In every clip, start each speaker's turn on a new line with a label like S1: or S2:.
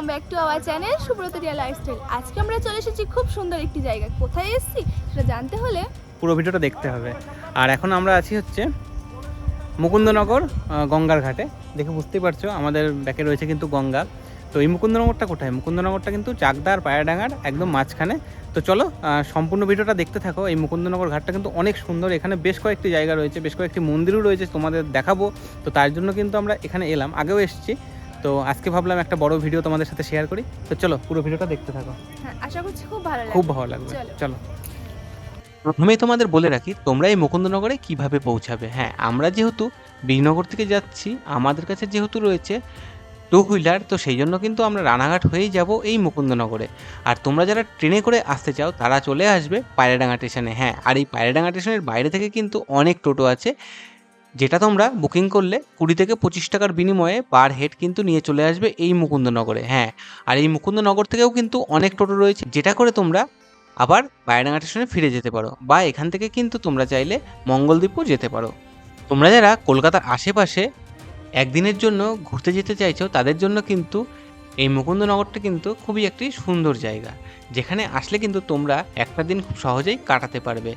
S1: Welcome back to our channel Subrata Riya lifestyle আজকে আমরা চলে এসেছি খুব সুন্দর একটি জায়গা। কোথায় এসেছি, সেটা জানতে হলে
S2: পুরো ভিডিওটা দেখতে হবে। আর এখন আমরা আছি হচ্ছে মুকুন্দনগর গঙ্গার ঘাটে। দেখে বুঝতেই পারছ, আমাদের ব্যাকে রয়েছে কিন্তু গঙ্গা। তো এই মুকুন্দনগরটা কোথায়? মুকুন্দনগরটা কিন্তু চাকদার পায়াডাঙ্গার একদম মাঝখানে। তো চলো সম্পূর্ণ ভিডিওটা দেখতে থাকো। এই মুকুন্দনগর ঘাটটা কিন্তু অনেক সুন্দর। এখানে বেশ কয়েকটি জায়গা রয়েছে, বেশ কয়েকটি মন্দিরও রয়েছে তোমাদের দেখাবো। তো তার জন্য কিন্তু আমরা এখানে এলাম। আগেও এসেছি। তো আজকে ভাবলাম একটা বড় ভিডিও তোমাদের সাথে শেয়ার করি। তো চলো পুরো ভিডিওটা দেখতে থাকো।
S1: হ্যাঁ আশা করছি খুব ভালো লাগবে।
S2: খুব ভালো লাগবে।
S1: চলো।
S2: চলো।
S3: প্রথমেই তোমাদের বলে রাখি তোমরা এই মুকুন্দনগরে কীভাবে পৌঁছাবে? হ্যাঁ আমরা যেহেতু বীরনগর থেকে যাচ্ছি আমাদের কাছে যেহেতু রয়েছে টু হুইলার তো সেই জন্য কিন্তু আমরা রানাঘাট হয়েই যাব এই মুকুন্দনগরে। আর তোমরা যারা ট্রেনে করে আসতে চাও তারা চলে আসবে পায়রাডাঙ্গা স্টেশনে হ্যাঁ আর এই পায়রাডাঙ্গা স্টেশনের বাইরে থেকে কিন্তু অনেক টোটো আছে। যেটা তোমরা বুকিং করলে কুড়ি থেকে পঁচিশ টাকার বিনিময়ে পার হেড কিন্তু নিয়ে চলে আসবে এই মুকুন্দনগরে। হ্যাঁ আর এই মুকুন্দনগর থেকেও কিন্তু অনেক টোটো রয়েছে, যেটা করে তোমরা আবার বায়রাঙ্গা স্টেশনে ফিরে যেতে পারো বা এখান থেকে কিন্তু তোমরা চাইলে মঙ্গলদ্বীপও যেতে পারো। তোমরা যারা কলকাতার আশেপাশে একদিনের জন্য ঘুরতে যেতে চাইছো, তাদের জন্য কিন্তু এই মুকুন্দনগরটা কিন্তু খুবই একটি সুন্দর জায়গা। যেখানে আসলে কিন্তু তোমরা একটা দিন খুব সহজেই কাটাতে পারবে।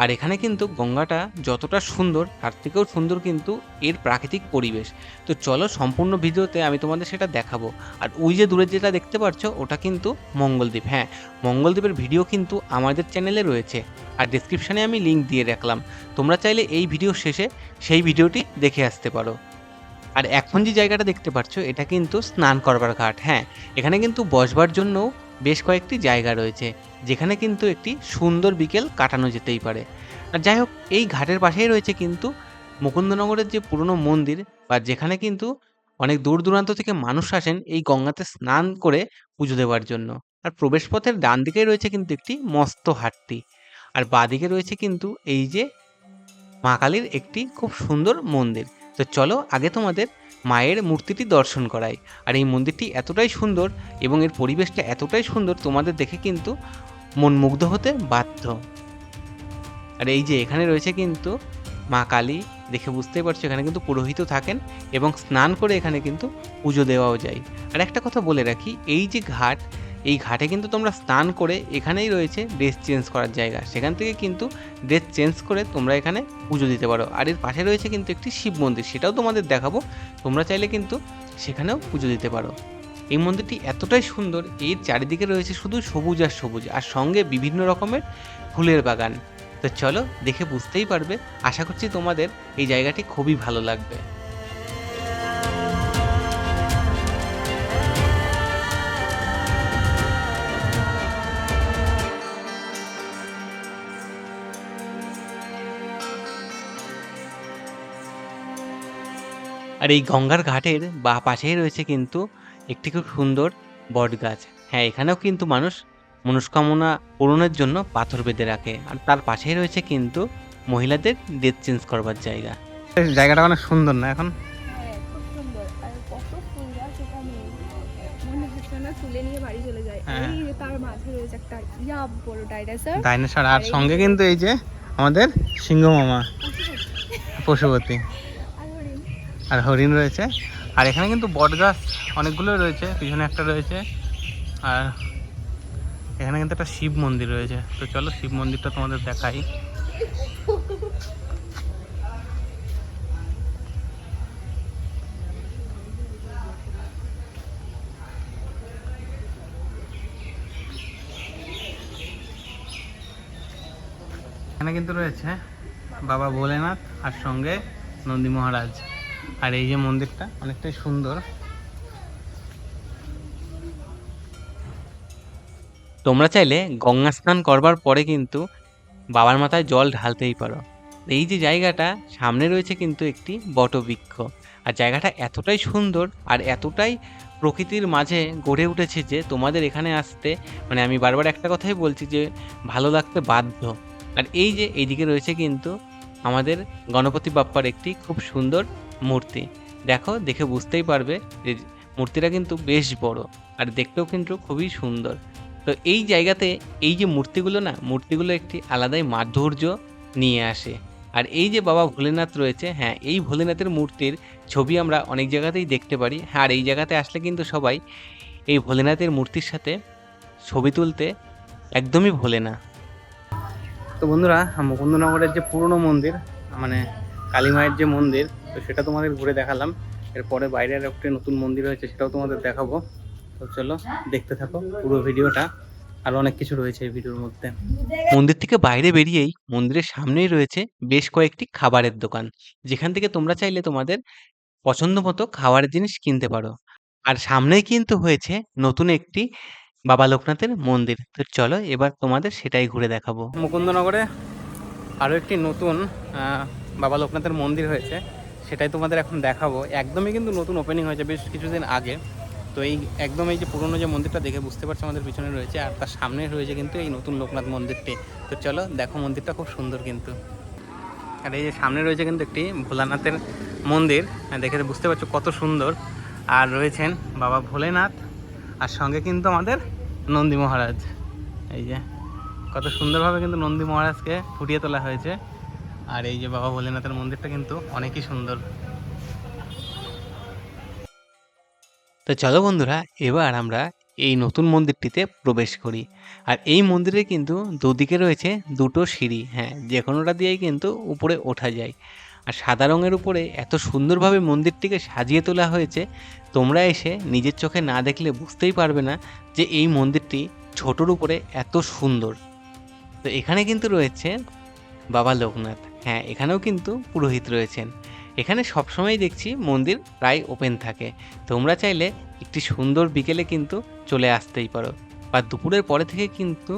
S3: আর এখানে কিন্তু গঙ্গাটা যতটা সুন্দর, তার থেকেও সুন্দর কিন্তু এর প্রাকৃতিক পরিবেশ। তো চলো সম্পূর্ণ ভিডিওতে আমি তোমাদের সেটা দেখাবো। আর ওই যে দূরে যেটা দেখতে পাচ্ছ ওটা কিন্তু মঙ্গলদ্বীপ। হ্যাঁ মঙ্গলদ্বীপের ভিডিও কিন্তু আমাদের চ্যানেলে রয়েছে। আর ডিসক্রিপশানে আমি লিঙ্ক দিয়ে রাখলাম। তোমরা চাইলে এই ভিডিও শেষে সেই ভিডিওটি দেখে আসতে পারো। আর এখন যে জায়গাটা দেখতে পাচ্ছ এটা কিন্তু স্নান করবার ঘাট হ্যাঁ। এখানে কিন্তু বসবার জন্যও বেশ কয়েকটি জায়গা রয়েছে, যেখানে কিন্তু একটি সুন্দর বিকেল কাটানো যেতেই পারে। আর যাই হোক, এই ঘাটের পাশেই রয়েছে কিন্তু মুকুন্দনগরের যে পুরনো মন্দির, বা যেখানে কিন্তু অনেক দূর দূরান্ত থেকে মানুষ আসেন এই গঙ্গাতে স্নান করে পুজো দেওয়ার জন্য। আর প্রবেশপথের ডান দিকেই রয়েছে কিন্তু একটি মস্ত হাটটি। আর বাঁদিকে রয়েছে কিন্তু এই যে মা কালীর একটি খুব সুন্দর মন্দির। তো চলো আগে তোমাদের মায়ের মূর্তিটি দর্শন করাই। আর এই মন্দিরটি এতটাই সুন্দর এবং এর পরিবেশটা এতটাই সুন্দর তোমাদের দেখে কিন্তু মন মুগ্ধ হতে বাধ্য। আর এই যে এখানে রয়েছে কিন্তু মা কালী, দেখে বুঝতেই পারছ এখানে কিন্তু পুরোহিত থাকেন এবং স্নান করে এখানে কিন্তু পুজো দেওয়াও যায়। আর একটা কথা বলে রাখি, এই যে ঘাট এই ঘাটে কিন্তু তোমরা স্নান করে এখানেই রয়েছে ড্রেস চেঞ্জ করার জায়গা। সেখান থেকে কিন্তু ড্রেস চেঞ্জ করে তোমরা এখানে পুজো দিতে পারো। আর এর পাশে রয়েছে কিন্তু একটি শিব মন্দির, সেটাও তোমাদের দেখাবো। তোমরা চাইলে কিন্তু সেখানেও পুজো দিতে পারো। এই মন্দিরটি এতটাই সুন্দর এর চারিদিকে রয়েছে শুধু সবুজ আর সবুজ, আর সঙ্গে বিভিন্ন রকমের ফুলের বাগান। তো চলো দেখে বুঝতেই পারবে। আশা করছি তোমাদের এই জায়গাটি খুবই ভালো লাগবে। আর এই গঙ্গার ঘাটের বা পাশেই রয়েছে কিন্তু একটি খুব সুন্দর বট গাছ। হ্যাঁ এখানেও কিন্তু মানুষ মনস্কামনা পূরণের জন্য পাথর বেঁধে রাখে। আর তার পাশেই রয়েছে কিন্তু মহিলাদের ডেথ চেঞ্জ করবার জায়গা।
S2: জায়গাটা অনেক সুন্দর না এখন?
S1: হ্যাঁ আর
S2: হ্যাঁ।
S1: এই যে তার মাঝে রয়েছে একটা বড় ডাইনোসর।
S2: ডাইনোসর। আর সঙ্গে কিন্তু এই যে আমাদের সিংহ মামা পশুপতি।
S1: আর হরিণ
S2: রয়েছে। আর এখানে কিন্তু বট গাছ অনেকগুলো রয়েছে, পিছনে একটা রয়েছে। আর এখানে কিন্তু একটা শিব মন্দির রয়েছে। তো চলো শিব মন্দিরটা তোমাদের দেখাই। এখানে কিন্তু রয়েছে বাবা ভোলেনাথ আর সঙ্গে নন্দী মহারাজ। আর এই যে মন্দিরটা অনেকটাই সুন্দর।
S3: তোমরা চাইলে গঙ্গা স্নান করবার পরে কিন্তু বাবার মাথায় জল ঢালতেই পারো। এই যে জায়গাটা, সামনে রয়েছে কিন্তু একটি বটবৃক্ষ। আর জায়গাটা এতটাই সুন্দর আর এতটাই প্রকৃতির মাঝে গড়ে উঠেছে যে তোমাদের এখানে আসতে মানে আমি বারবার একটা কথাই বলছি যে ভালো লাগতে বাধ্য। আর এই যে এইদিকে রয়েছে কিন্তু আমাদের গণপতি বাপ্পার একটি খুব সুন্দর মূর্তি। দেখো, দেখে বুঝতেই পারবে যে মূর্তিটা কিন্তু বেশ বড় আর দেখতেও কিন্তু খুবই সুন্দর। তো এই জায়গাতে এই যে মূর্তিগুলো না, মূর্তিগুলো একটি আলাদাই মাধুর্য নিয়ে আসে। আর এই যে বাবা ভোলেনাথ রয়েছে হ্যাঁ এই ভোলেনাথের মূর্তির ছবি আমরা অনেক জায়গাতেই দেখতে পারি। হ্যাঁ আর এই জায়গাতে আসলে কিন্তু সবাই এই ভোলেনাথের মূর্তির সাথে ছবি তুলতে একদমই ভোলে না।
S2: তো বন্ধুরা, মুকুন্দনগরের যে পুরনো মন্দির মানে কালী মায়ের যে মন্দির, তো সেটা তোমাদের ঘুরে দেখালাম। এরপরে বাইরের একটা নতুন মন্দির হয়েছে, সেটাও তোমাদের দেখাবো। তো চলো, দেখতে থাকো পুরো ভিডিওটা, আর অনেক কিছু রয়েছে এই ভিডিওর মধ্যে।
S3: মন্দির থেকে বাইরে বেরিয়েই মন্দিরের সামনেই রয়েছে বেশ কয়েকটি খাবারের দোকান, যেখান থেকে তোমরা চাইলে তোমাদের পছন্দ মতো খাবারের জিনিস কিনতে পারো। আর সামনেই কিন্তু হয়েছে নতুন একটি বাবা লোকনাথের মন্দির। তো চলো, এবার তোমাদের সেটাই ঘুরে দেখাবো।
S2: মুকুন্দনগরে আরও একটি নতুন বাবা লোকনাথের মন্দির হয়েছে। সেটাই তোমাদের এখন দেখাবো। একদমই কিন্তু নতুন ওপেনিং হয়েছে বেশ কিছুদিন আগে। তো এই একদম এই যে পুরনো যে মন্দিরটা দেখে বুঝতে পারছ আমাদের পিছনে রয়েছে, আর তার সামনে রয়েছে কিন্তু এই নতুন লোকনাথ মন্দিরটি। তো চলো, দেখো মন্দিরটা খুব সুন্দর কিন্তু। আর এই যে সামনে রয়েছে কিন্তু একটি ভোলানাথের মন্দির। দেখে বুঝতে পারছ কত সুন্দর। আর রয়েছেন বাবা ভোলেনাথ আর সঙ্গে কিন্তু আমাদের নন্দী মহারাজ। এই যে, কত সুন্দরভাবে কিন্তু নন্দী মহারাজকে ফুটিয়ে তোলা হয়েছে। আর এই যে বাবা ভোলেনাথের মন্দিরটা কিন্তু অনেকই সুন্দর।
S3: তো চলো বন্ধুরা, এবার আমরা এই নতুন মন্দিরটিতে প্রবেশ করি। আর এই মন্দিরে কিন্তু দুদিকে রয়েছে দুটো সিঁড়ি হ্যাঁ যে কোনোটা দিয়েই কিন্তু উপরে ওঠা যায়। আর সাদা রঙের উপরে এত সুন্দরভাবে মন্দিরটিকে সাজিয়ে তোলা হয়েছে, তোমরা এসে নিজের চোখে না দেখলে বুঝতেই পারবে না যে এই মন্দিরটি ছোটোর উপরে এত সুন্দর। তো এখানে কিন্তু রয়েছে বাবা লোকনাথ। হ্যাঁ এখানেও কিন্তু পুরোহিত রয়েছেন। এখানে সবসময় দেখছি মন্দির প্রায় ওপেন থাকে। তোমরা চাইলে একটি সুন্দর বিকেলে কিন্তু চলে আসতেই পারো। বা দুপুরের পরে থেকে কিন্তু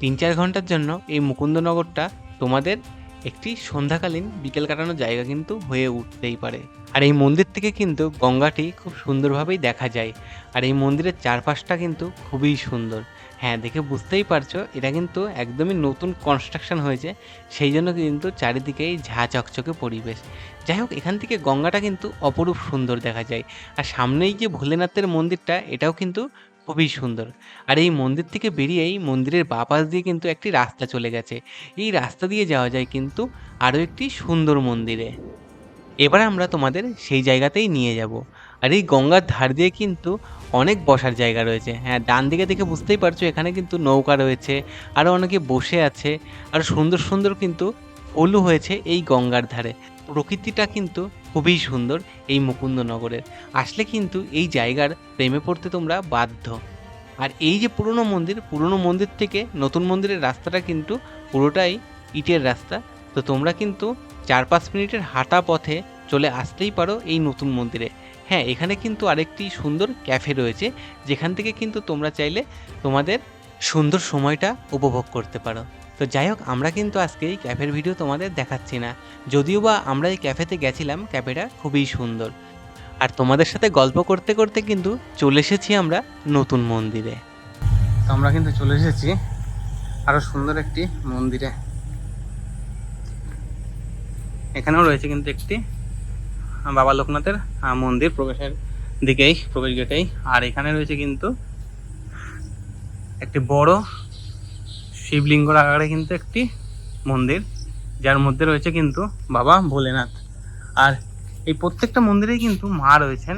S3: তিন চার ঘণ্টার জন্য এই মুকুন্দনগরটা তোমাদের একটি সন্ধ্যাকালীন বিকেল কাটানোর জায়গা কিন্তু হয়ে উঠতেই পারে। আর এই মন্দির থেকে কিন্তু গঙ্গাটি খুব সুন্দরভাবেই দেখা যায়। আর এই মন্দিরের চারপাশটা কিন্তু খুবই সুন্দর। হ্যাঁ দেখে বুঝতেই পারছ, এটা কিন্তু একদমই নতুন কনস্ট্রাকশন হয়েছে, সেই জন্য কিন্তু চারিদিকেই ঝা চকচকে পরিবেশ। যাই হোক, এখান থেকে গঙ্গাটা কিন্তু অপরূপ সুন্দর দেখা যায়। আর সামনেই যে ভোলেনাথের মন্দিরটা, এটাও কিন্তু খুবই সুন্দর। আর এই মন্দির থেকে বেরিয়েই মন্দিরের বাঁ পাশ দিয়ে কিন্তু একটি রাস্তা চলে গেছে। এই রাস্তা দিয়ে যাওয়া যায় কিন্তু আরও একটি সুন্দর মন্দিরে। এবার আমরা তোমাদের সেই জায়গাতেই নিয়ে যাব। আর এই গঙ্গার ধার দিয়ে কিন্তু অনেক বসার জায়গা রয়েছে। হ্যাঁ ডান দিকে দেখে বুঝতেই পারছ এখানে কিন্তু নৌকা রয়েছে, আরও অনেকে বসে আছে, আর সুন্দর সুন্দর কিন্তু ফুলও হয়েছে এই গঙ্গার ধারে। প্রকৃতিটা কিন্তু খুবই সুন্দর এই মুকুন্দনগরের। আসলে কিন্তু এই জায়গার প্রেমে পড়তে তোমরা বাধ্য। আর এই যে পুরনো মন্দির পুরনো মন্দির থেকে নতুন মন্দিরের রাস্তাটা কিন্তু পুরোটাই ইটের রাস্তা। তো তোমরা কিন্তু চার পাঁচ মিনিটের হাঁটা পথে চলে আসতেই পারো এই নতুন মন্দিরে। হ্যাঁ এখানে কিন্তু আরেকটি সুন্দর ক্যাফে রয়েছে, যেখান থেকে কিন্তু তোমরা চাইলে তোমাদের সুন্দর সময়টা উপভোগ করতে পারো। তো যাই হোক, আমরা কিন্তু আজকে এই ক্যাফের ভিডিও তোমাদের দেখাচ্ছি না। যদিও বা আমরা এই ক্যাফেতে গেছিলাম, ক্যাফেটা খুবই সুন্দর। আর তোমাদের সাথে গল্প করতে করতে কিন্তু চলে এসেছি আমরা নতুন মন্দিরে।
S2: তো আমরা কিন্তু চলে এসেছি আরও সুন্দর একটি মন্দিরে। এখানেও রয়েছে কিন্তু একটি বাবা লোকনাথের মন্দির প্রবেশের দিকেই, প্রবেশ গেটেই। আর এখানে রয়েছে কিন্তু একটি বড় শিবলিঙ্গর আকারে কিন্তু একটি মন্দির, যার মধ্যে রয়েছে কিন্তু বাবা ভোলেনাথ। আর এই প্রত্যেকটা মন্দিরেই কিন্তু মা রয়েছেন।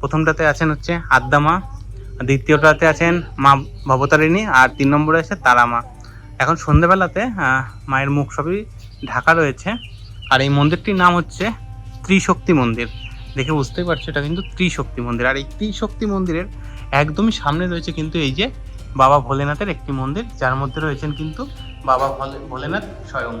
S2: প্রথমটাতে আছেন হচ্ছে আদ্যা মা দ্বিতীয়টাতে আছেন মা ভবতারিণী, আর তিন নম্বরে আছে তারা মা এখন সন্ধেবেলাতে মায়ের মুখ সবই ঢাকা রয়েছে। আর এই মন্দিরটির নাম হচ্ছে ত্রিশক্তি মন্দির। দেখে বুঝতেই পারছ, এটা কিন্তু ত্রিশক্তি মন্দির। আর এই ত্রিশক্তি মন্দিরের একদমই সামনে রয়েছে কিন্তু এই যে বাবা ভোলেনাথের একটি মন্দির, যার মধ্যে রয়েছেন কিন্তু বাবা ভোলে- ভোলেনাথ স্বয়ং।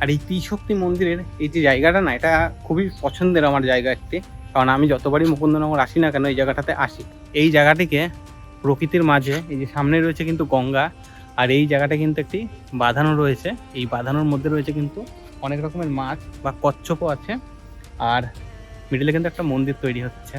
S2: আর এই ত্রিশক্তি মন্দিরের এই যে জায়গাটা না, এটা খুবই পছন্দের আমার জায়গা একটি। কারণ আমি যতবারই মুকুন্দনগর আসি না কেন, এই জায়গাটাতে আসি। এই জায়গাটিকে প্রকৃতির মাঝে, এই যে সামনে রয়েছে কিন্তু গঙ্গা, আর এই জায়গাটা কিন্তু একটি বাঁধানো রয়েছে। এই বাঁধানোর মধ্যে রয়েছে কিন্তু অনেক রকমের মাছ বা কচ্ছপও আছে। আর মিডিলে কিন্তু একটা মন্দির তৈরি হচ্ছে।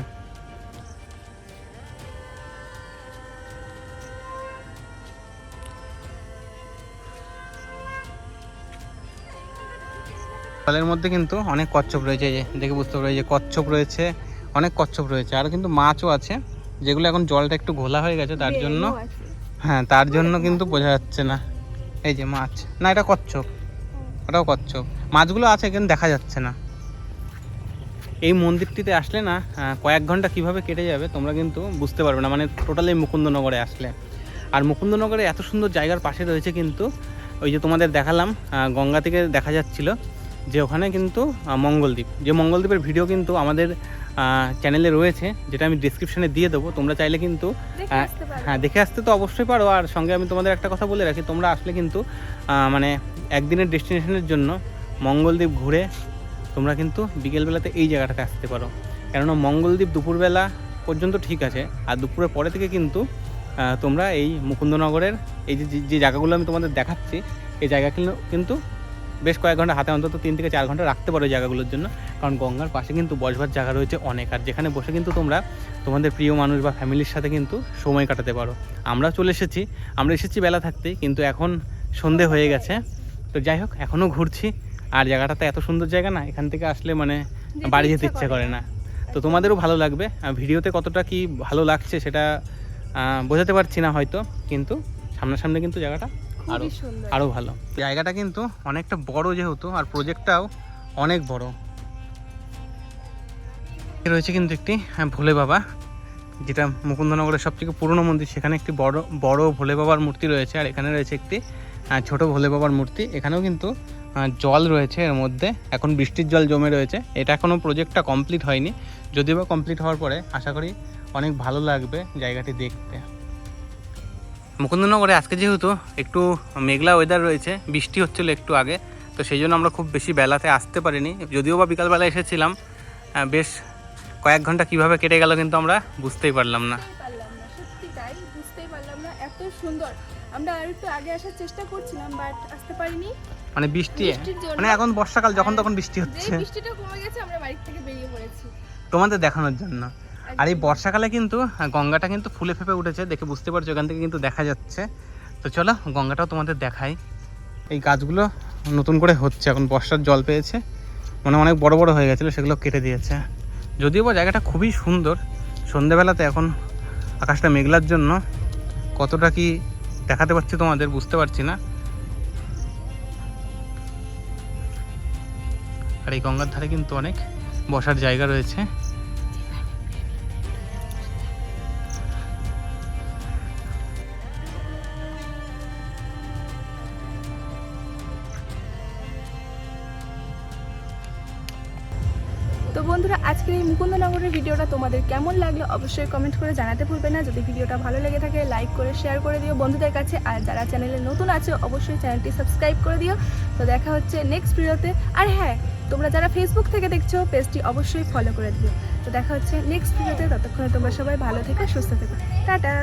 S2: জলের মধ্যে কিন্তু অনেক কচ্ছপ রয়েছে এই যে দেখে বুঝতে পারো এই যে কচ্ছপ রয়েছে অনেক কচ্ছপ রয়েছে। আর কিন্তু মাছও আছে যেগুলো এখন জলটা একটু ঘোলা হয়ে গেছে তার জন্য হ্যাঁ তার জন্য কিন্তু বোঝা যাচ্ছে না। এই যে মাছ না এটা কচ্ছপ ওটাও কচ্ছপ। মাছগুলো আছে কিন্তু দেখা যাচ্ছে না।
S3: এই মন্দিরটিতে আসলে না কয়েক ঘণ্টা কীভাবে কেটে যাবে তোমরা কিন্তু বুঝতে পারবে না মানে টোটালি মুকুন্দনগরে আসলে। আর মুকুন্দনগরে এত সুন্দর জায়গার পাশে রয়েছে কিন্তু ওই যে তোমাদের দেখালাম গঙ্গা থেকে দেখা যাচ্ছিল যে ওখানে কিন্তু মঙ্গলদ্বীপ। যে মঙ্গলদ্বীপের ভিডিও কিন্তু আমাদের চ্যানেলে রয়েছে যেটা আমি ডিসক্রিপশনে দিয়ে দেবো। তোমরা চাইলে কিন্তু হ্যাঁ, দেখে আসতে তো অবশ্যই পারো। আর সঙ্গে আমি তোমাদের একটা কথা বলে রাখি তোমরা আসলে কিন্তু মানে একদিনের ডেস্টিনেশনের জন্য মঙ্গলদ্বীপ ঘুরে তোমরা কিন্তু বিকেলবেলাতে এই জায়গাটাতে আসতে পারো। কেননা মঙ্গলদ্বীপ দুপুরবেলা পর্যন্ত ঠিক আছে আর দুপুরের পরে থেকে কিন্তু তোমরা এই মুকুন্দনগরের এই যে যে- যে জায়গাগুলো আমি তোমাদের দেখাচ্ছি এই জায়গাগুলো কিন্তু বেশ কয়েক ঘণ্টা হাতে অন্তত তিন থেকে চার ঘণ্টা রাখতে পারো জায়গাগুলোর জন্য। কারণ গঙ্গার পাশে কিন্তু বসবার জায়গা রয়েছে অনেক আর যেখানে বসে কিন্তু তোমরা তোমাদের প্রিয় মানুষ বা ফ্যামিলির সাথে কিন্তু সময় কাটাতে পারো। আমরা চলে এসেছি আমরা এসেছি বেলা থাকতেই কিন্তু এখন সন্ধে হয়ে গেছে। তো যাই হোক এখনও ঘুরছি আর জায়গাটা তো এত সুন্দর জায়গা না এখান থেকে আসলে মানে বাড়ি যেতে
S1: ইচ্ছা করে
S3: না। তো তোমাদেরও ভালো লাগবে। ভিডিওতে কতটা কি ভালো লাগছে সেটা বোঝাতে পারছি না হয়তো কিন্তু সামনাসামনি কিন্তু জায়গাটা আরও
S1: খুবই
S3: আরও ভালো। জায়গাটা কিন্তু অনেকটা বড় যেহেতু আর প্রজেক্টটাও অনেক বড়। রয়েছে কিন্তু একটি হ্যাঁ, ভোলে বাবা যেটা মুকুন্দনগরের সবথেকে পুরনো মন্দির। সেখানে একটি বড় বড় ভোলে বাবার মূর্তি রয়েছে আর এখানে রয়েছে একটি ছোট ভোলে বাবার মূর্তি। এখানেও কিন্তু জল রয়েছে এর মধ্যে। এখন বৃষ্টির জল জমে রয়েছে। এটা এখনও প্রজেক্টটা কমপ্লিট হয়নি। যদিও বা কমপ্লিট হওয়ার পরে আশা করি অনেক ভালো লাগবে জায়গাটি দেখতে। মুকুন্দনগরে আজকে যেহেতু একটু মেঘলা ওয়েদার রয়েছে বৃষ্টি হচ্ছিল একটু আগে তো সেই জন্য আমরা খুব বেশি বেলাতে আসতে পারিনি। যদিও বা বিকালবেলা এসেছিলাম বেশ কয়েক ঘণ্টা কীভাবে কেটে গেল কিন্তু আমরা বুঝতেই পারলাম না।
S1: বুঝতেই পারলাম না সত্যি তাই বুঝতেই পারলাম না এত সুন্দর। আমরা আর একটু আগে আসার চেষ্টা করছিলাম বাট আসতে পারিনি।
S3: মানে বৃষ্টি মানে এখন বর্ষাকাল যখন তখন বৃষ্টি হচ্ছে।
S1: বৃষ্টিটা কমে গেছে আমরা বাড়ি থেকে বেরিয়ে পড়েছি।
S3: তোমাদের দেখানোর জন্য। আর এই বর্ষাকালে কিন্তু গঙ্গাটা কিন্তু ফুলে ফেপে উঠেছে, দেখে বুঝতে পারছ, এখান থেকে কিন্তু দেখা যাচ্ছে। তো চলো, গঙ্গাটাও তোমাদের দেখাই। এই গাছগুলো নতুন করে হচ্ছে, এখন বর্ষার জল পেয়েছে। মানে অনেক বড় বড় হয়ে গেছিল, সেগুলো কেটে দিয়েছে। যদিও বা জায়গাটা খুবই সুন্দর, সন্ধেবেলাতে এখন আকাশটা মেঘলার জন্য কতটা কি দেখাতে পারছি তোমাদের বুঝতে পারছি না। আর এই গঙ্গার ধারে কিন্তু অনেক বসার জায়গা রয়েছে।
S1: তো বন্ধুরা, আজকের এই মুকুন্দনগরের ভিডিওটা তোমাদের কেমন লাগল অবশ্যই কমেন্ট করে জানাতে ভুলবে না। যদি ভিডিওটা ভালো লেগে থাকে লাইক করে শেয়ার করে দিও বন্ধুদের কাছে। আর যারা চ্যানেলে নতুন আছে, অবশ্যই চ্যানেলটি সাবস্ক্রাইব করে দিও। তো দেখা হচ্ছে নেক্সট ভিডিওতে আর হ্যাঁ তোমরা যারা ফেসবুক থেকে দেখছ পেজটি অবশ্যই ফলো করে দিও। তো দেখা হচ্ছে নেক্সট ভিডিওতে ততক্ষণে তোমরা সবাই ভালো থেকো, সুস্থ থেকো। টাটা!